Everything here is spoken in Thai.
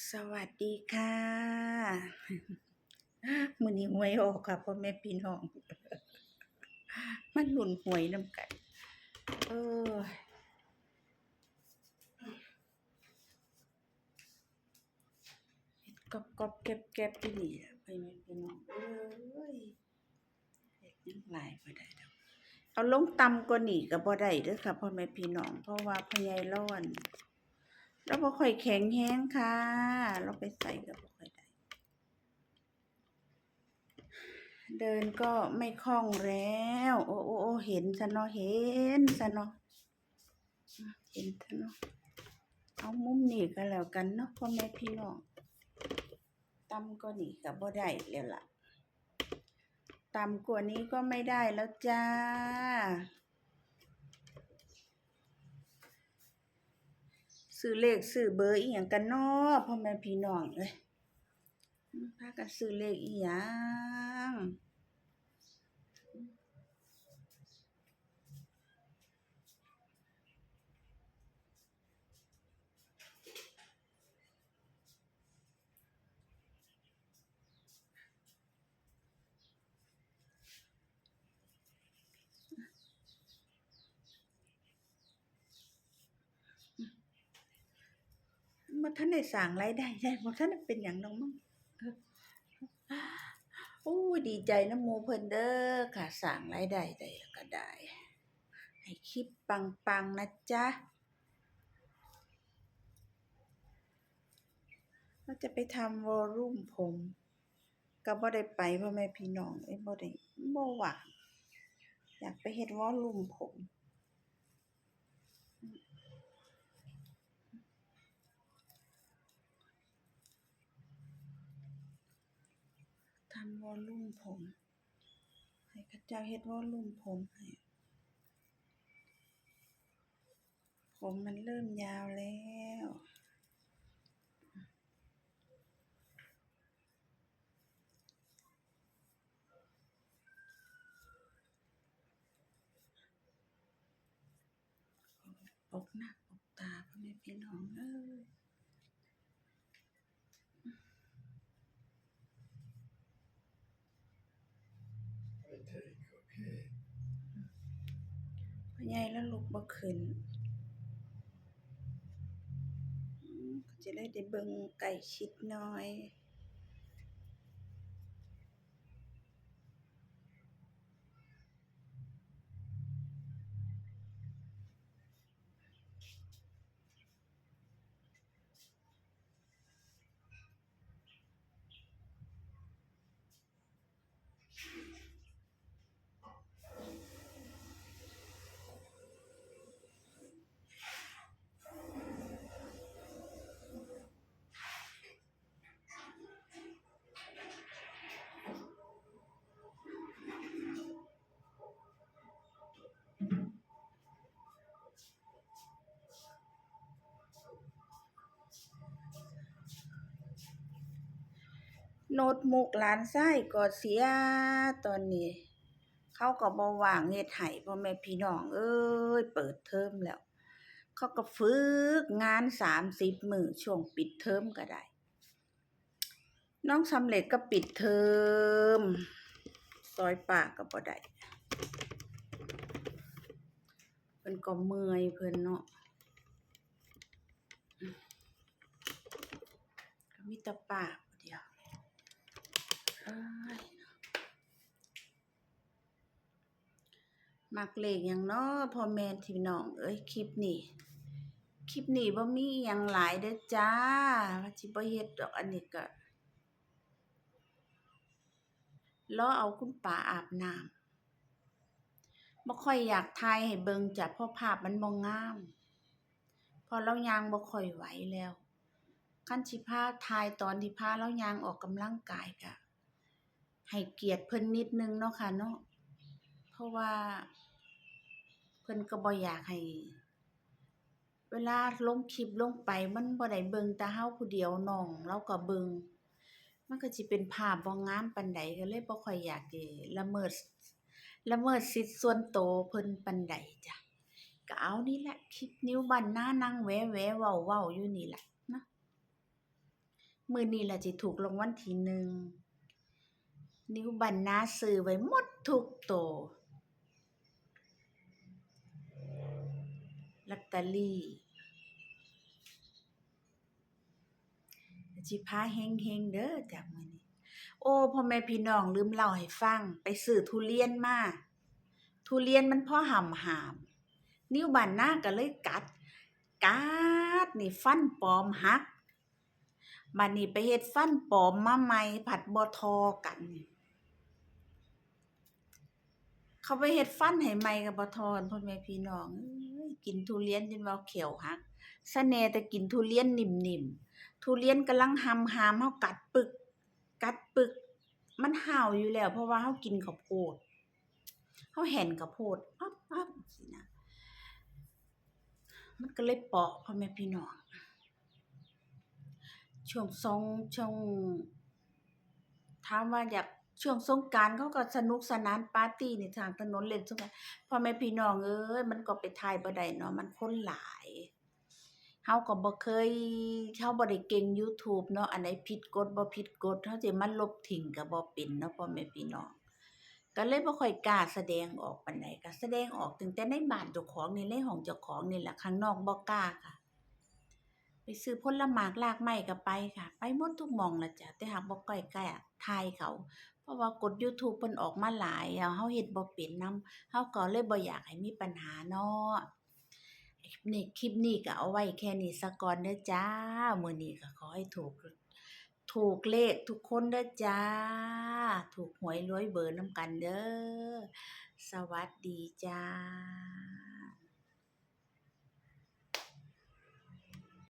สวัสดีค่ะมื้อนี้หวยออกค่ะพ่อแม่พี่น้องมาลุ้นหวยน้ำกัน เออเฮ็ดก๊อบแก๊บๆอยู่นี่ล่ะพ่อแม่พี่น้องเอ้ยเฮ็ดหยังหลายบ่ได้ดอกเอาลงตำกว่านี้ก็บ่ได้เด้อค่ะพ่อแม่พี่น้อง เพราะว่าพ่อใหญ่ราอั่น เราบ่ค่อยแข็งแรงค่ะ เราไปไสก็บ่ค่อยได้ เดินก็ไม่คล่องแล้ว โอ้ๆๆเห็นซะเนาะเห็นซะเนาะอือเห็นซะเนาะเอามุมนี้ก็แล้วกันเนาะพ่อแม่พี่น้องต่ำกว่านี้ก็บ่ได้แล้วล่ะต่ำกว่านี้ก็ไม่ได้แล้วจ้า ซื้อเลขซื้อเบอร์อีหยังกันน้อพ่อแม่พี่น้องเอ้ยพากันซื้อเลขอีหยัง บ่ทันได้สร้างรายได้ได้บ่ทันเป็นหยังดอกมั้งโอ้ดีใจนำหมู่เพิ่นเด้อค่ะสร้างรายได้ได้แล้วก็ได้ ให้คลิปปังๆนะจ๊ะว่าจะไปทำวอลลุ่มผม ก็บ่ได้ไปพ่อแม่พี่น้องเอ้ยบ่ได้บ่ว่างอยากไปเฮ็ดวอลลุ่มผม อือ ทำ วอลลุ่มผม ให้เขาเจ้าเฮ็ดวอลลุ่มผมให้ ผมมันเริ่มยาวแล้วอือออกหน้าออกตาพ่อแม่พี่น้องเอ้ย อือ I take, okay. อือ พ่อ ใหญ่แล้วลุกบ่ขึ้นจะได้ได้เบิ่งไก่ชิดน้อย โน้ตบุ๊กหลานชายก็เสียตอนนี้ เขาก็บ่ว่างเฮ็ดให้พ่อแม่พี่น้องเอ้ยเปิดเทอมแล้ว เขาก็ฝึกงาน30มื้อช่วงปิดเทอมก็ได้ น้องสำเร็จก็ปิดเทอมซอยปากก็บ่ได้เพิ่นก็เมื่อยเพิ่นเนาะก็มีแต่ปาผู้เดียวเอ้ย มักเลขหยังน้อพ่อแม่พี่น้องเอ้ยคลิปนี้คลิปนี้บ่มีอิหยังหลายเด้อจ้าว่าสิบ่เฮ็ดดอกอันนี้ก็รอเอาคุณป้าอาบน้ำบ่ค่อยอยากถ่ายให้เบิ่งจ้ะเพราะภาพมันบ่งามพราะเลายางบ่ค่อยไหวแล้ว คันสิพาถ่ายตอนที่พาเลายางออกกำลังกายก็ ให้เกียรติเพิ่นนิดนึงเนาะค่ะเนาะเพราะว่า เพิ่นก็บ่อยากให้ เวลาลงคลิปลงไปมันบ่ได้เบิ่งแต่เราผู้เดียวน้องเลาก็เบิ่งมันก็สิเป็นภาพบ่งามปานใดก็เลยบ่ค่อยอยากสิละเมิดละเมิดสิทธิ์ส่วนก็เพิ่นปานใดจ้ะก็เอานี่แหละคลิปนิ้วบ้านนานั่งแหวๆเว้าๆอยู่นี่แหละเนาะมื้อนี้ล่ะสิถูกรางวัลที่หนึ่ง นิ้วบันนาซื้อไว้หมดทุกโตวลอตเตอรี่สิพาเฮงๆเด้อจ้ะมื้อนี้ โอ้พ่อแม่พี่น้องลืมเล่าให้ฟัง ไปซื้อทุเรียนมา ทุเรียนมันพ่อห่ำหาม นิ้วบ้านนาก็เลยกัด กัดนี่ฟันปลอมหักบัดนี้ไปเฮ็ดฟันปลอมมาใหม่ผัดบ่ทอกัน เขาไปเฮ็ดฟันให้ใหม่ก็บ่ทอพ่อแม่พี่น้องกินทุเรียนจนว่าเขียวหักสะแหน่แต่กินทุเรียนนิ่มๆทุเรียนกำลังหำหามเฮากัดปึก กัดปึก มันห่าวอยู่แล้ว เพราะว่าเฮากินข้าวโพดเฮาแห่นข้าวโพดอ๊อบอ๊อบจังซี้นะมันก็เลยเปาะพ่อแม่พี่น้องช่วงสองช่วงถามว่าอยาก ช่วงสงกานต์เขาก็สนุกสนานปาร์ตีนี่ทางถนนเล่นสงกานต์พ่อแม่พี่น้องเอ้ยมันก็ไปถ่ายบ่ได้เนาะมันคนหลายเฮาก็บ่เคยเฮาบ่ได้เก่ง YouTube เนาะอันไหนผิดกฎบ่ผิดกฎเฮาสิมาลบทิ้งก็บ่เป็นเนาะพ่อแม่พี่น้องก็เลยบ่ค่อยกล้าแสดงออกปานใดก็แสดงออกตั้งแต่ในบ้านเจ้าของนี่ในห้องเจ้าของนี่แหละข้างนอกบ่กล้าค่ะ ไปซื้อผลหมากรากไม้ก็ไปค่ะ ไปหมดทุกหม้องล่ะจ้ะแต่หากบ่ค่อยกล้าถ่ายเขา เพราะว่ากฎ YouTube เพิ่นออกมาหลายแล้วเฮาเฮ็ดบ่เป็นนำเฮาก็เลยบ่อยากให้มีปัญหาเนาะนี่คลิปนี้ก็เอาไว้แค่นี้ซะก่อนเด้อจ้ามื้อนี้ก็ขอให้ถูก ถูกเลขทุกคนเด้อจ้า ถูกหวยรวยเบอร์นำกันเด้อ สวัสดีจ้า